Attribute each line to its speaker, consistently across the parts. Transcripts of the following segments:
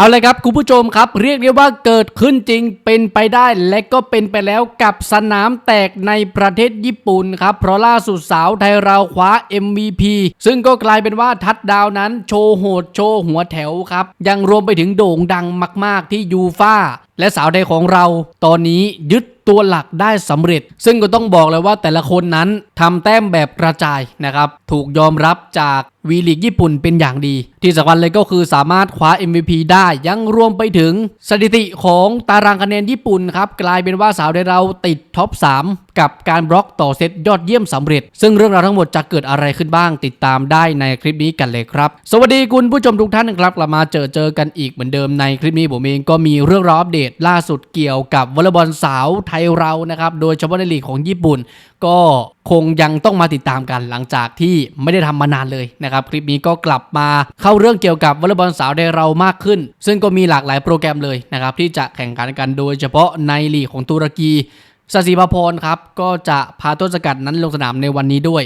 Speaker 1: เอาเลยครับคุณผู้ชมครับ เรียกได้ว่าเกิดขึ้นจริงเป็นไปได้และก็เป็นไปแล้วกับสนามแตกในประเทศญี่ปุ่นครับ เพราะล่าสุดสาวไทยเราคว้า MVP ซึ่งก็กลายเป็นว่าทัดดาวนั้นโชว์โหดโชว์หัวแถวครับ ยังรวมไปถึงโด่งดังมาก ๆ ที่ยูฟาและสาวไทยของเราตอนนี้ยึดตัวหลักได้สำเร็จ ซึ่งก็ต้องบอกเลยว่าแต่ละคนนั้นทำแต้มแบบกระจายนะครับ ถูกยอมรับจากวีลีกญี่ปุ่นเป็นอย่างดี ที่สำคัญเลยก็คือสามารถคว้า MVP ได้ยังรวมไปถึงสถิติของตารางคะแนนญี่ปุ่นครับ กลายเป็นว่าสาวไทยเราติดท็อป 3 กับการบล็อกต่อเซตยอดเยี่ยมสำเร็จ ซึ่งเรื่องราวทั้งหมดจะเกิดอะไรขึ้นบ้างติดตามได้ในคลิปนี้กันเลยครับ สวัสดีคุณผู้ชมทุกท่านนะครับกลับมาเจอเจอกันอีกเหมือนเดิมในคลิปนี้ผมเองก็มีเรื่องราวอัปเดตล่าสุดเกี่ยวกับวอลเลย์บอลสาวไทยเรานะครับ โดยเฉพาะในลีกของญี่ปุ่น ก็คงยังต้องมาติดตามกันหลังจากที่ไม่ได้ทำมานานเลยนะครับ คลิปนี้ก็กลับมาเข้าเรื่องเกี่ยวกับวอลเลย์บอลสาวไทยเรามากขึ้น ซึ่งก็มีหลากหลายโปรแกรมเลยนะครับที่จะแข่งขันกันโดยเฉพาะในลีกของตุรกีสศิภพรครับก็จะพาต้นสกัดนั้นลงสนามในวันนี้ด้วย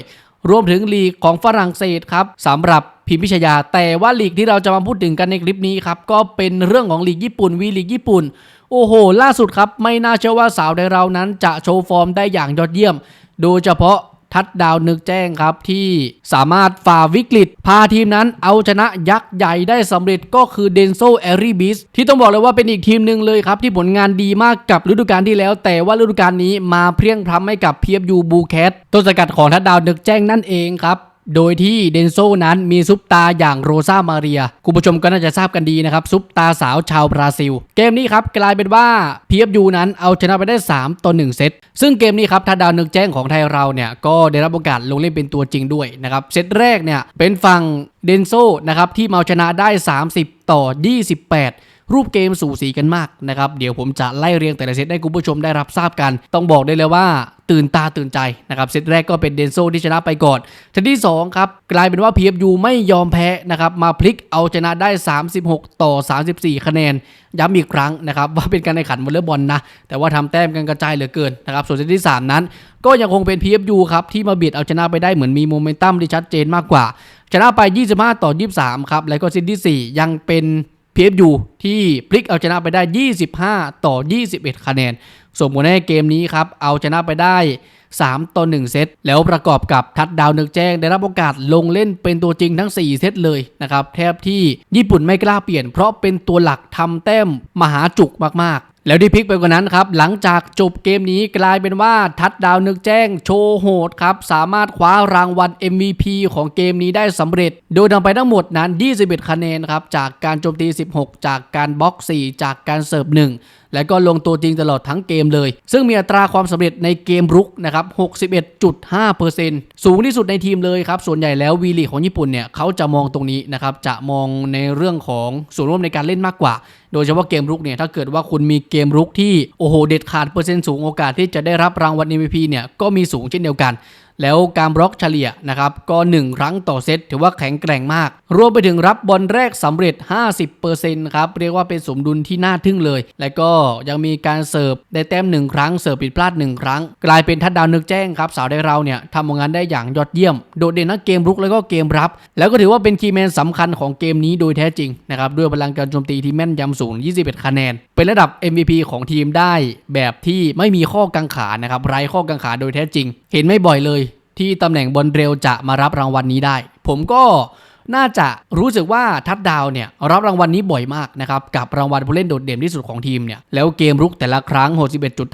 Speaker 1: รวมถึงลีกของฝรั่งเศสครับสำหรับ พิมพิชยา แต่ว่าลีกที่เราจะมาพูดถึงกันในคลิปนี้ครับ ก็เป็นเรื่องของลีกญี่ปุ่นวีลีกญี่ปุ่น โอ้โห ล่าสุดครับ ไม่น่าเชื่อว่าสาวในเรานั้นจะโชว์ฟอร์มได้อย่างยอดเยี่ยม โดยเฉพาะทัดดาวนึกแจ้งครับที่สามารถฝ่าวิกฤต พาทีมนั้นเอาชนะยักษ์ใหญ่ได้สำเร็จก็คือเดนโซแอรีบิสที่ต้องบอกเลยว่าเป็นอีกทีมหนึ่งเลยครับ ที่ผลงานดีมากกับฤดูกาลที่แล้ว แต่ว่าฤดูกาลนี้มาเพรียงพร้ำให้กับเพียบยูบูแคทต้นสกัดของทัดดาวนึกแจ้งนั่นเองครับ โดยที่เดนโซนั้นมีซุปตาอย่างโรซามาเรีย คุณผู้ชมก็น่าจะทราบกันดีนะครับ ซุปตาสาวชาวบราซิล เกมนี้ครับกลายเป็นว่า PFU นั้นเอาชนะไปได้ 3 ต่อ 1 เซต ซึ่งเกมนี้ครับถ้าดาวนึกแจ้งของไทยเราเนี่ย ก็ได้รับโอกาสลงเล่นเป็นตัวจริงด้วยนะครับ เซตแรกเนี่ยเป็นฝั่ง เดนโซนะครับที่เอาชนะได้ 30 ต่อ 28 รูปเกมสูสีกันมากนะครับ เดี๋ยวผมจะไล่เรียงแต่ละเซตให้คุณผู้ชมได้รับทราบกัน ต้องบอกได้เลยว่าตื่นตาตื่นใจนะครับเซตแรกก็เป็นเดนโซที่ชนะไปก่อนเซตที่2ครับกลายเป็นว่า PFU ไม่ยอมแพ้นะครับมาพลิกเอาชนะได้ 36 ต่อ 34 คะแนน ย้ำอีกครั้งนะครับว่าเป็นการแข่งขันวอลเลย์บอลนะ แต่ว่าทำแต้มกันกระจายเหลือเกินนะครับส่วนเซตที่ 3 นั้น ก็ยังคงเป็น PFU ครับที่มาเบียดเอาชนะไปได้เหมือนมีโมเมนตัมที่ชัดเจนมากกว่า ชนะไป 25 ต่อ 23 ครับ แล้วก็เซตที่ 4 ยังเป็น PFU ที่พลิกเอาชนะไปได้ 25 ต่อ 21 คะแนน ส่งผลให้เกมนี้ครับ เอาชนะไปได้ 3 ต่อ 1 เซต แล้วประกอบกับทัดดาวนึกแจ้ง ได้รับโอกาสลงเล่นเป็นตัวจริงทั้ง 4 เซตเลยนะครับ แทบที่ญี่ปุ่นไม่กล้าเปลี่ยน เพราะเป็นตัวหลักทำแต้มมหาจุกมาก แล้วที่พลิกไปกว่านั้นครับ หลังจากจบเกมนี้กลายเป็นว่าทัดดาวนึกแจ้งโชว์โหดครับ สามารถคว้ารางวัล MVP ของเกมนี้ได้สำเร็จ โดยทำไปทั้งหมดนั้น 21 คะแนนครับ จากการโจมตี 16 จากการบล็อก 4 จากการเสิร์ฟ 1 และก็ลงตัวจริงตลอดทั้งเกมเลย ซึ่งมีอัตราความสำเร็จในเกมรุกนะครับ61.5%สูงที่สุดในทีมเลยครับ ส่วนใหญ่แล้ววีลีของญี่ปุ่นเนี่ยเขาจะมองตรงนี้นะครับจะมองในเรื่องของส่วนร่วมในการเล่นมากกว่า โดยเฉพาะเกมรุกเนี่ยถ้าเกิดว่าคุณมีเกมรุกที่โอ้โหเด็ดขาดเปอร์เซ็นต์สูงโอกาสที่จะได้รับรางวัล MVP เนี่ยก็มีสูงเช่นเดียวกันแล้วการบล็อกเฉลี่ยนะครับก็ 1 ครั้งต่อเซตถือว่าแข็งแกร่งมาก รวมไปถึงรับบอลแรกสำเร็จ 50%ครับเรียกว่าเป็นสมดุลที่น่าทึ่งเลย และก็ยังมีการเสิร์ฟได้แต้ม 1 ครั้งเสิร์ฟผิดพลาด 1 ครั้ง กลายเป็นทัดดาวนึกแจ้งครับสาวได้เราเนี่ยทำผลงานได้อย่างยอดเยี่ยม โดดเด่นทั้งเกมรุกแล้วก็เกมรับ แล้วก็ถือว่าเป็นคีย์แมนสำคัญของเกมนี้โดยแท้จริงนะครับด้วยพลังการโจมตีที่แม่นยำสูง 21 คะแนน เป็นระดับ MVP ของทีมได้แบบที่ไม่มีข้อกังขานะครับไร้ข้อกังขาโดยแท้จริง เห็นไม่บ่อยเลย ที่ตำแหน่งบอลเร็วจะมารับรางวัลนี้ได้ ผมก็น่าจะรู้สึกว่าทัดดาวเนี่ยรับรางวัลนี้บ่อยมากนะครับ กับรางวัลผู้เล่นโดดเด่นที่สุดของทีมเนี่ยแล้วเกมรุกแต่ละครั้ง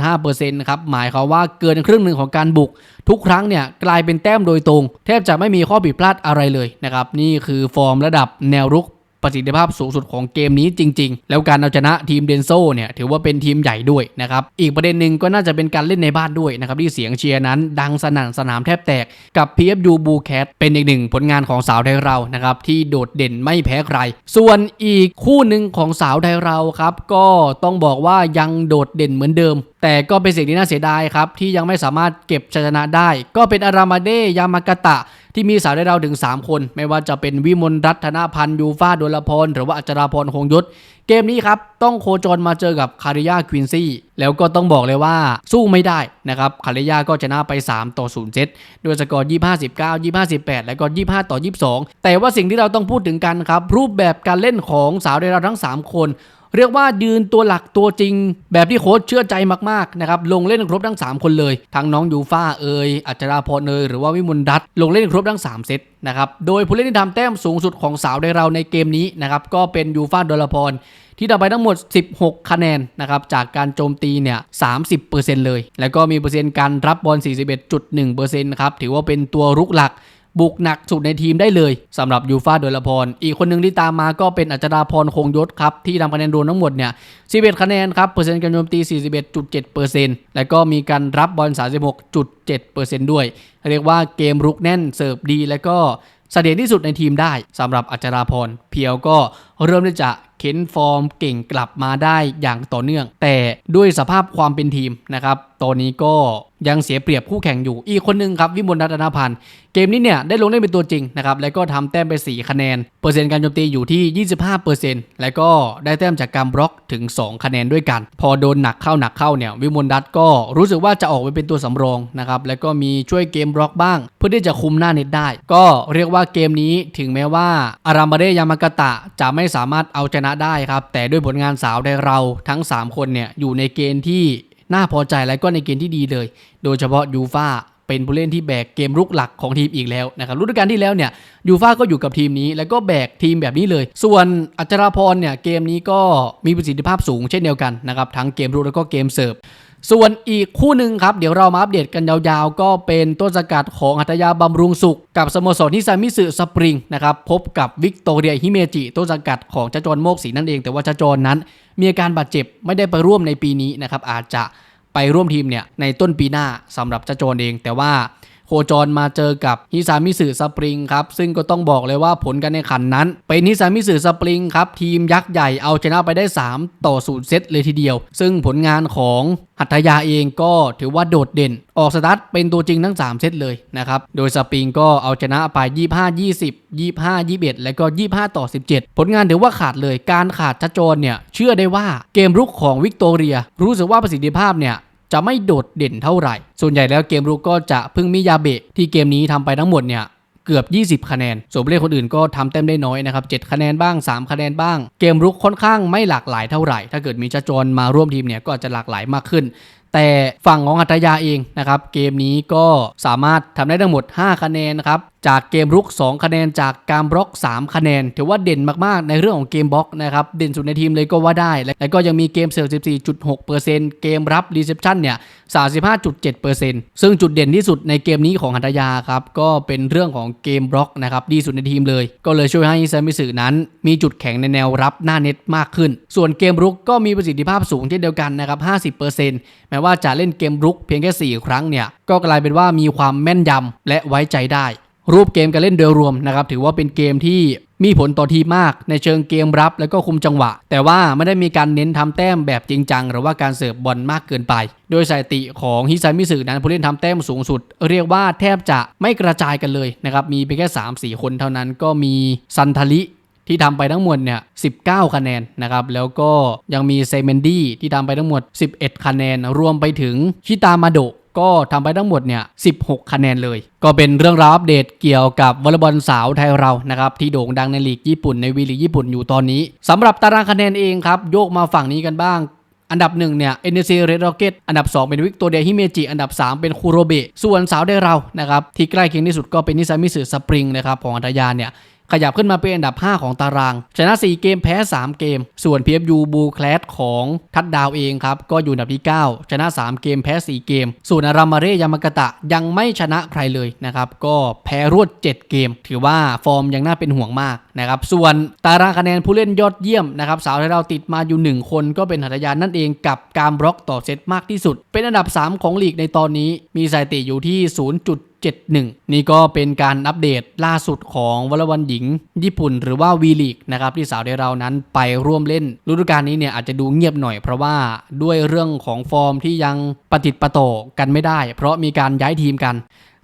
Speaker 1: 61.5%ครับหมายความว่าเกินครึ่งหนึ่งของการบุก ทุกครั้งเนี่ยกลายเป็นแต้มโดยตรง แทบจะไม่มีข้อผิดพลาดอะไรเลยนะครับนี่คือฟอร์มระดับแนวรุก ประสิทธิภาพสูงสุดของเกมนี้จริง ๆ แล้วการเอาชนะทีมเดนโซเนี่ยถือว่าเป็นทีมใหญ่ด้วยนะครับ อีกประเด็นหนึ่งก็น่าจะเป็นการเล่นในบ้านด้วยนะครับที่เสียงเชียร์นั้น ดังสนั่นสนามแทบแตกกับ PFU b u c a t เป็นอีกหนึ่งผลงานของสาวไทยเรานะครับที่โดดเด่นไม่แพ้ใคร ส่วนอีกคู่หนึ่งของสาวไทยเราครับก็ต้องบอกว่ายังโดดเด่นเหมือนเดิม แต่ก็เป็นสิ่งที่น่าเสียดายครับที่ยังไม่สามารถเก็บชัยชนะได้ ก็เป็นอารามาเดยามากาตะ ที่มีสาวได้เราถึง 3 คน ไม่ว่าจะเป็นวิมลรัตนพันธ์ยูฟาดลพร หรือว่าอัจราพรคงยศ เกมนี้ครับ ต้องโคจรมาเจอกับคาริยาควินซี่ แล้วก็ต้องบอกเลยว่าสู้ไม่ได้นะครับคาริยาก็ชนะไป 3 ต่อ0เซตด้วยสกอร์ 25 19 25 18 แล้วก็ 25 ต่อ 22 แต่ว่าสิ่งที่เราต้องพูดถึงกันครับรูปแบบการเล่นของสาวเดเราทั้ง 3 คน เรียกว่ายืนตัวหลักตัวจริง แบบที่โค้ชเชื่อใจมากๆนะครับลงเล่นครบทั้ง 3 คนเลยทั้งน้องยูฟ่าเอยอัจราพรเอยหรือว่าวิมลรัตลงเล่นครบทั้ง 3 เซตนะครับโดยผู้เล่นที่ทำแต้มสูงสุดของสาวในเราในเกมนี้นะครับก็เป็นยูฟ่าดลพรที่ทำไปทั้งหมด 16 คะแนนนะครับจากการโจมตีเนี่ย 30%เลย แล้วก็มีเปอร์เซ็นต์การรับบอล 41.1%ครับถือว่าเป็นตัวรุกหลัก บุกหนักสุดในทีมได้เลยสำหรับยูฟาโดยละพร อีกคนหนึ่งที่ตามมาก็เป็นอัจราพรคงยศครับ ที่ทำคะแนนรวมทั้งหมดเนี่ย 11 คะแนนครับ เปอร์เซ็นต์การโจมตี 41.7%แล้วก็มีการรับบอล 36.7%ด้วย เรียกว่าเกมรุกแน่นเสิร์ฟดี แล้วก็เสถียรที่สุดในทีมได้สำหรับอัจราพร เพียวก็ เริ่มที่จะเข็นฟอร์มเก่งกลับมาได้อย่างต่อเนื่อง แต่ด้วยสภาพความเป็นทีมนะครับตอนนี้ก็ยังเสียเปรียบคู่แข่งอยู่ อีกคนหนึ่งครับ วิมลรัตนพันธ์ เกมนี้เนี่ยได้ลงเล่นเป็นตัวจริงนะครับ แล้วก็ทำแต้มไป 4 คะแนน เปอร์เซ็นต์การโจมตีอยู่ที่ 25%แล้วก็ได้แต้มจากการบล็อกถึง 2 คะแนนด้วยกัน พอโดนหนักเข้าหนักเข้าเนี่ยวิมลรัตก็รู้สึกว่าจะออกไปเป็นตัวสำรองนะครับ แล้วก็มีช่วยเกมบล็อกบ้าง เพื่อที่จะคุมหน้าเน็ตได้ ก็เรียกว่าเกมนี้ถึงแม้ว่าอารามบาเดยามากตะจะไม่สามารถเอาชนะได้ครับ แต่ด้วยผลงานสาวในเราทั้ง 3 คนเนี่ยอยู่ในเกณฑ์ที่น่าพอใจและก็ในเกณฑ์ที่ดีเลย โดยเฉพาะยูฟาเป็นผู้เล่นที่แบกเกมรุกหลักของทีมอีกแล้วนะครับฤดูกาลที่แล้วเนี่ยยูฟาก็อยู่กับทีมนี้ แล้วก็แบกทีมแบบนี้เลย ส่วนอัจราพรเนี่ยเกมนี้ก็มีประสิทธิภาพสูงเช่นเดียวกันนะครับทั้งเกมรุกแล้วก็เกมเสิร์ฟ ส่วนอีกคู่หนึ่งครับ เดี๋ยวเรามาอัปเดตกันยาวๆ ก็เป็นต้นสกัดของหัตยาบำรุงสุข กับสโมสรที่ซามิสึสปริงนะครับ พบกับวิกตอเรียฮิเมจิต้นสกัดของเจจอนโมกสีนั่นเอง แต่ว่าเจจอนนั้น มีอาการบาดเจ็บไม่ได้ไปร่วมในปีนี้นะครับอาจจะไปร่วมทีมเนี่ยในต้นปีหน้าสำหรับเจจอนเอง แต่ว่า โคจรมาเจอกับฮิซามิสึสปริงครับ ซึ่งก็ต้องบอกเลยว่าผลการแข่งขันนั้น เป็นฮิซามิสึสปริงครับ ทีมยักษ์ใหญ่เอาชนะไปได้ 3 ต่อ0เซตเลยทีเดียว ซึ่งผลงานของหัตยาเองก็ถือว่าโดดเด่น ออกสตาร์ทเป็นตัวจริงทั้ง 3 เซตเลยนะครับ โดยสปริงก็เอาชนะไป 25 20 25 21 แล้วก็ 25 ต่อ 17 ผลงานถือว่าขาดเลย การขาดชัดโจนเนี่ย เชื่อได้ว่าเกมรุกของวิกตอเรีย รู้สึกว่าประสิทธิภาพเนี่ย จะไม่โดดเด่นเท่าไหร่ ส่วนใหญ่แล้วเกมรุกก็จะพึ่งมิยาเบะที่เกมนี้ทำไปทั้งหมดเนี่ยเกือบ 20 คะแนน ส่วนผู้เล่นคนอื่นก็ทำแต้มได้น้อยนะครับ 7 คะแนนบ้าง 3 คะแนนบ้าง เกมรุกค่อนข้างไม่หลากหลายเท่าไหร่ ถ้าเกิดมีจาจรมาร่วมทีมเนี่ยก็จะหลากหลายมากขึ้น แต่ฝั่งของอัตยาเองนะครับ เกมนี้ก็สามารถทำได้ทั้งหมด 5 คะแนนนะครับ จากเกมรุก 2 คะแนนจากการบล็อก 3 คะแนน ถือว่าเด่นมากๆ ในเรื่องของเกมบล็อกนะครับ เด่นสุดในทีมเลยก็ว่าได้ แล้วก็ยังมีเกมเสิร์ฟ14.6%เกมรับรีเซพชันเนี่ย 35.7%ซึ่งจุดเด่นที่สุดในเกมนี้ของหัตยาครับ ก็เป็นเรื่องของเกมบล็อกนะครับ ดีสุดในทีมเลย ก็เลยช่วยให้ซามิสึนั้น มีจุดแข็งในแนวรับหน้าเน็ตมากขึ้น ส่วนเกมรุกก็มีประสิทธิภาพสูงเช่นเดียวกันนะครับ 50%แม้ว่าจะเล่นเกมรุกเพียงแค่ 4 ครั้งเนี่ย ก็กลายเป็นว่ามีความแม่นยำและไว้ใจได้ รูปเกมการเล่นโดยรวมนะครับถือว่าเป็นเกมที่มีผลต่อทีมมากในเชิงเกมรับแล้วก็คุมจังหวะ แต่ว่าไม่ได้มีการเน้นทำแต้มแบบจริงจัง หรือว่าการเสิร์ฟบอลมากเกินไป โดยสถิติของฮิซามิสึนั้นผู้เล่นทำแต้มสูงสุด เรียกว่าแทบจะไม่กระจายกันเลยนะครับมีเพียงแค่ 3-4 คนเท่านั้นก็มีซันทาริที่ทำไปทั้งหมดเนี่ย19 คะแนนนะครับ แล้วก็ยังมีเซเมนดี้ที่ทำไปทั้งหมด 11 คะแนน รวมไปถึงชิตามาโด ก็ทำไปทั้งหมดเนี่ย 16 คะแนนเลย ก็เป็นเรื่องราวอัปเดตเกี่ยวกับวอลเลย์บอลสาวไทยเรานะครับที่โด่งดังในลีกญี่ปุ่นในวีลีกญี่ปุ่นอยู่ตอนนี้สำหรับตารางคะแนนเองครับโยกมาฝั่งนี้กันบ้างอันดับหนึ่งเนี่ย NEC Red Rocket อันดับ 2 เป็นวิกตอเรียฮิเมจิ อันดับ 3 เป็นคูโรเบะ ส่วนสาวได้เรา นะครับ ที่ใกล้เคียงที่สุดก็เป็นนิซามิสึสปริงนะครับ ของอัตยาเนี่ย ขยับขึ้นมาเป็นอันดับ 5 ของตาราง ชนะ 4 เกมแพ้ 3 เกม ส่วน PFU บูคลสของทัดดาวเองครับ ก็อยู่อันดับที่ 9 ชนะ 3 เกมแพ้ 4 เกม ส่วนอารามาเรยามากตะยังไม่ชนะใครเลยนะครับ ก็แพ้รวด 7 เกม ถือว่าฟอร์มยังน่าเป็นห่วงมากนะครับส่วนตารางคะแนนผู้เล่นยอดเยี่ยมนะครับสาวไทยเราติดมาอยู่ 1 คนก็เป็นหัตถยานนั่นเองกับการบล็อกต่อเซตมากที่สุด เป็นอันดับ 3 ของลีกในตอนนี้มีสถิติอยู่ที่ 0. 71 นี่ก็เป็นการอัปเดตล่าสุดของวอลเลย์บอลหญิง ญี่ปุ่นหรือว่าวีลีกนะครับที่สาวในเรานั้นไปร่วมเล่นฤดูกาลนี้เนี่ยอาจจะดูเงียบหน่อยเพราะว่าด้วยเรื่องของฟอร์มที่ยังปฏิติดประโตกันไม่ได้ เพราะมีการย้ายทีมกัน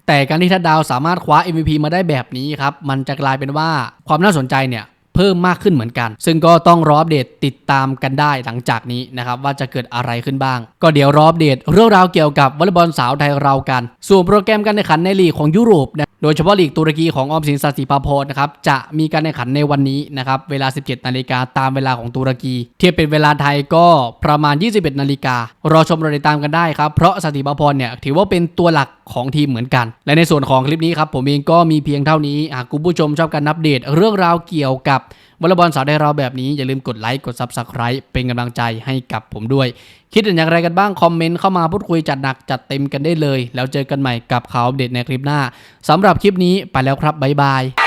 Speaker 1: แต่การที่ทัดดาวสามารถคว้า MVP มาได้แบบนี้ครับ มันจะกลายเป็นว่าความน่าสนใจเนี่ย เพิ่มมากขึ้นเหมือนกัน ซึ่งก็ต้องรออัปเดตติดตามกันได้หลังจากนี้นะครับว่าจะเกิดอะไรขึ้นบ้าง ก็เดี๋ยวรออัปเดตเรื่องราวเกี่ยวกับวอลเลย์บอลสาวไทยเรากัน ส่วนโปรแกรมการแข่งขันในลีกของยุโรปนะ โดยเฉพาะลีกตุรกีของออมสินสัตย์สีภาพรนะครับจะมีการแข่งขันในวันนี้นะครับเวลา 17 นาฬิกาตามเวลาของตุรกี เทียบเป็นเวลาไทยก็ประมาณ 21 นาฬิการอชมรอติดตามกันได้ครับ เพราะสัตย์สีภาพรเนี่ยถือว่าเป็นตัวหลักของทีมเหมือนกัน และในส่วนของคลิปนี้ครับผมเองก็มีเพียงเท่านี้หากคุณผู้ชมชอบการอัปเดตเรื่องราวเกี่ยวกับ วอลเลย์บอลสาวไทยเราแบบนี้อย่าลืมกดไลค์กด Subscribe เป็นกำลังใจให้กับผมด้วย คิดเห็นอย่างไรกันบ้าง คอมเมนต์เข้ามาพูดคุยจัดหนักจัดเต็มกันได้เลย แล้วเจอกันใหม่กับข่าวอัปเดตในคลิปหน้าสำหรับคลิปนี้ไปแล้วครับบ๊ายบาย